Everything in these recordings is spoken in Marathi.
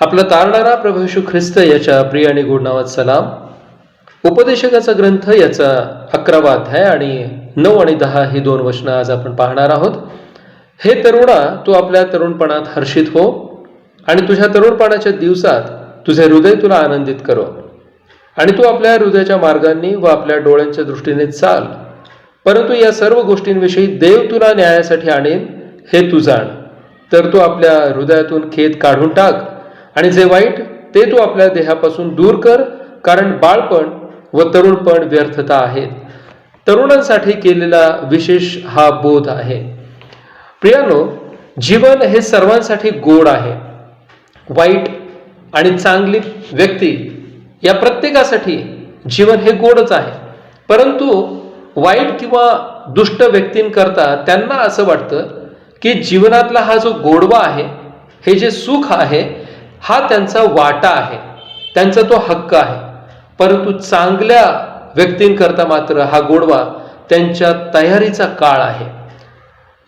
आपला तारणारा प्रभू ख्रिस्त याच्या प्रिय आणि गोड नावात सलाम उपदेशकाचा ग्रंथ याचा अकरावा अध्याय आणि नऊ आणि दहा ही दोन वचनं आज आपण पाहणार आहोत. हे तरुणा तू आपल्या तरुणपणात हर्षित हो आणि तुझ्या तरुणपणाच्या दिवसात तुझे हृदय तुला आनंदित करो आणि तू आपल्या हृदयाच्या मार्गांनी व आपल्या डोळ्यांच्या दृष्टीने चाल. परंतु या सर्व गोष्टींविषयी देव तुला न्यायासाठी आणेल हे तू जाण. तर तू आपल्या हृदयातून खेद काढून टाक आणि जे वाईट ते तू आपल्या देहापासून दूर कर कारण बाळपण व तरुणपण व्यर्थता आहेत. तरुणांसाठी केलेला विशेष हा बोध आहे. प्रियानो जीवन हे सर्वांसाठी गोड आहे. वाईट आणि चांगली व्यक्ती या प्रत्येकासाठी जीवन हे गोडच आहे. परंतु वाईट किंवा दुष्ट व्यक्तींकरता त्यांना असं वाटतं की जीवनातला हा जो गोडवा आहे हे जे सुख आहे हा त्यांचा वाटा आहे. त्यांचा तो हक्क आहे. परंतु चांगल्या व्यक्तींकरता मात्र हा गोडवा त्यांच्या तयारीचा काळ आहे.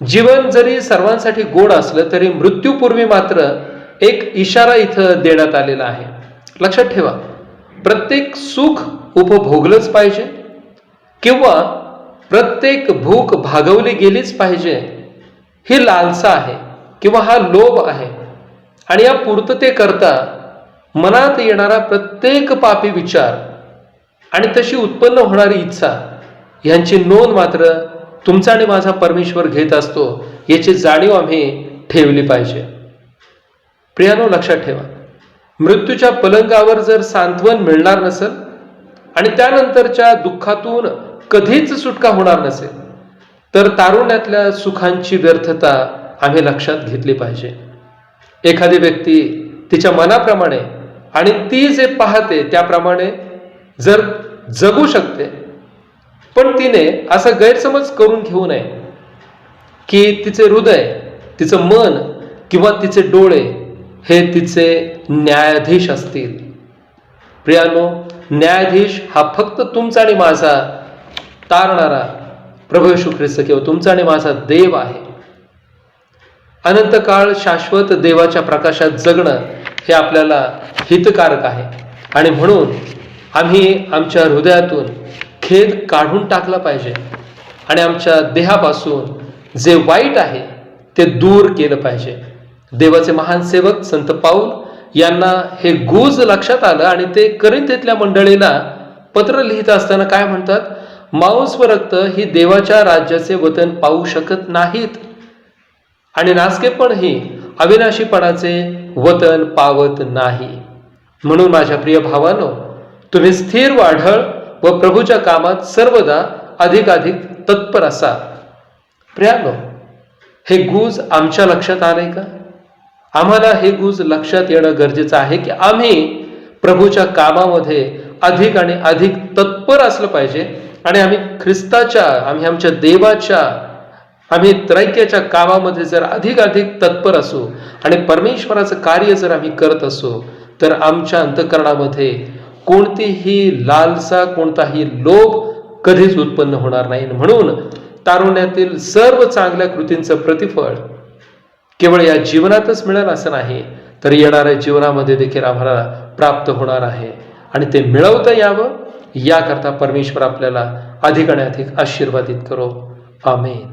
जीवन जरी सर्वांसाठी गोड असलं तरी मृत्यूपूर्वी मात्र एक इशारा इथं देण्यात आलेला आहे. लक्षात ठेवा प्रत्येक सुख उपभोगलंच पाहिजे किंवा प्रत्येक भूक भागवली गेलीच पाहिजे. ही लालसा आहे किंवा हा लोभ आहे. आणि या पूर्ततेकरता मनात येणारा प्रत्येक पापी विचार आणि तशी उत्पन्न होणारी इच्छा यांची नोंद मात्र तुमचा आणि माझा परमेश्वर घेत असतो याची जाणीव आम्ही ठेवली पाहिजे. प्रियानो लक्षात ठेवा. मृत्यूच्या पलंगावर जर सांत्वन मिळणार नसेल आणि त्यानंतरच्या दुःखातून कधीच सुटका होणार नसेल तर तारुण्यातल्या सुखांची व्यर्थता आम्ही लक्षात घेतली पाहिजे. एखादी व्यक्ती तिच्या मनाप्रमाणे आणि ती जे पाहते त्याप्रमाणे जर जगू शकते पण तिने असा गैरसमज करून घेऊ नये की तिचे हृदय तिचं मन किंवा तिचे डोळे हे तिचे न्यायाधीश असतील. प्रियानो न्यायाधीश हा फक्त तुमचा आणि माझा तारणारा प्रभू येशू ख्रिस्त किंवा तुमचा आणि माझा देव आहे. अनंत काळ शाश्वत देवाच्या प्रकाशात जगणं हे आपल्याला हितकारक आहे. आणि म्हणून आम्ही आमच्या हृदयातून खेद काढून टाकला पाहिजे. आणि आमच्या देहापासून जे वाईट आहे ते दूर केलं पाहिजे. देवाचे महान सेवक संत पाऊल यांना हे गुज लक्षात आलं आणि ते करिंतेतल्या मंडळीला पत्र लिहित असताना काय म्हणतात? मांस व रक्त ही देवाच्या राज्याचे वतन पाहू शकत नाहीत. आणि नासकेपण ही अविनाशीपणाचे वतन पावत नाही. म्हणून माझ्या प्रिय भावानो तुम्ही स्थिर वाढळ व प्रभूच्या कामात सर्वदा अधिकाधिक तत्पर असा. प्रियानो हे गुज आमच्या लक्षात आलंय का? आम्हाला हे गुज लक्षात येणं गरजेचं आहे की आम्ही प्रभूच्या कामामध्ये अधिक आणि अधिक तत्पर असलं पाहिजे आणि आम्ही ख्रिस्ताच्या आम्ही आमच्या देवाच्या आम्ही त्रैक्याच्या कामामध्ये जर अधिक अधिक तत्पर असू आणि परमेश्वराचं कार्य जर आम्ही करत असू तर आमच्या अंतकरणामध्ये कोणतीही लालसा कोणताही लोभ कधीच उत्पन्न होणार नाही. म्हणून तारुण्यातील सर्व चांगल्या कृतींचं प्रतिफळ केवळ या जीवनातच मिळेल असं नाही तर येणाऱ्या जीवनामध्ये देखील आम्हाला प्राप्त होणार आहे. आणि ते मिळवता यावं याकरता परमेश्वर आपल्याला अधिक आणि अधिक आशीर्वादित करो. आमेन.